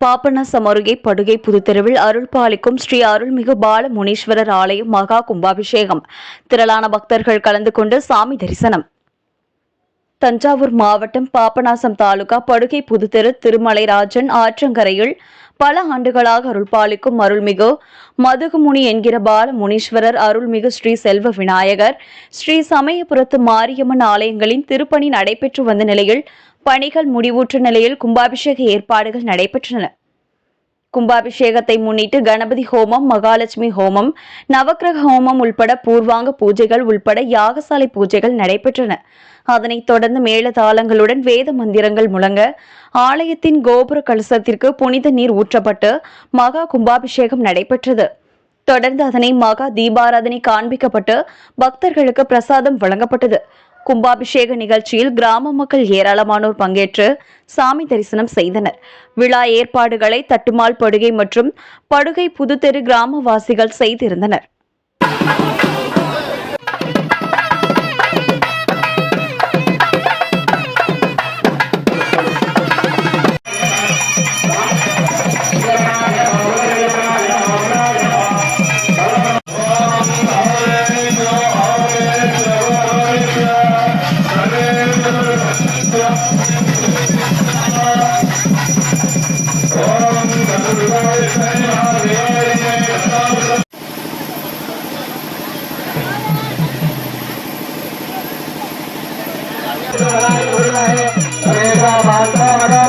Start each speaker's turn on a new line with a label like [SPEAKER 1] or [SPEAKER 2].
[SPEAKER 1] பாபநாசம் அருகே படுகை புதுத்தெருவில் அருள் பாலிக்கும் ஸ்ரீ அருள்மிகு பால முனீஸ்வரர் ஆலயம் மகா கும்பாபிஷேகம். திரளான பக்தர்கள் கலந்து கொண்டு சாமி தரிசனம். தஞ்சாவூர் மாவட்டம் பாபநாசம் தாலுகா படுகை புதுத்தெரு திருமலைராஜன் ஆற்றங்கரையில் பல ஆண்டுகளாக அருள்பாலிக்கும் அருள்மிகு மதுகுமுனி என்கிற பால முனீஸ்வரர் அருள்மிகு ஸ்ரீ செல்வ விநாயகர் ஸ்ரீ சமயபுரத்து மாரியம்மன் ஆலயங்களின் திருப்பணி நடைபெற்று வந்த நிலையில் பணிகள் முடிவுற்ற நிலையில் கும்பாபிஷேக ஏற்பாடுகள் நடைபெற்றன. கும்பாபிஷேகத்தை முன்னிட்டு கணபதி ஹோமம் மகாலட்சுமி ஹோமம் நவக்கிரக ஹோமம் உள்பட பூர்வாங்க பூஜைகள் உள்பட யாகசாலை பூஜைகள் நடைபெற்றன. அதனைத் தொடர்ந்து மேளதாளங்களுடன் வேத மந்திரங்கள் முழங்க ஆலயத்தின் கோபுர கலசத்திற்கு புனித நீர் ஊற்றப்பட்டு மகா கும்பாபிஷேகம் நடைபெற்றது. தொடர்ந்து அதனை மகா தீபாராதனை காண்பிக்கப்பட்டு பக்தர்களுக்கு பிரசாதம் வழங்கப்பட்டது. கும்பாபிஷேக நிகழ்ச்சியில் கிராம மக்கள் ஏராளமானோர் பங்கேற்று சாமி தரிசனம் செய்தனர். விழா ஏற்பாடுகளை தட்டுமால் படுகை மற்றும் படுகை புதுத்தெரு கிராமவாசிகள் செய்திருந்தனர். माता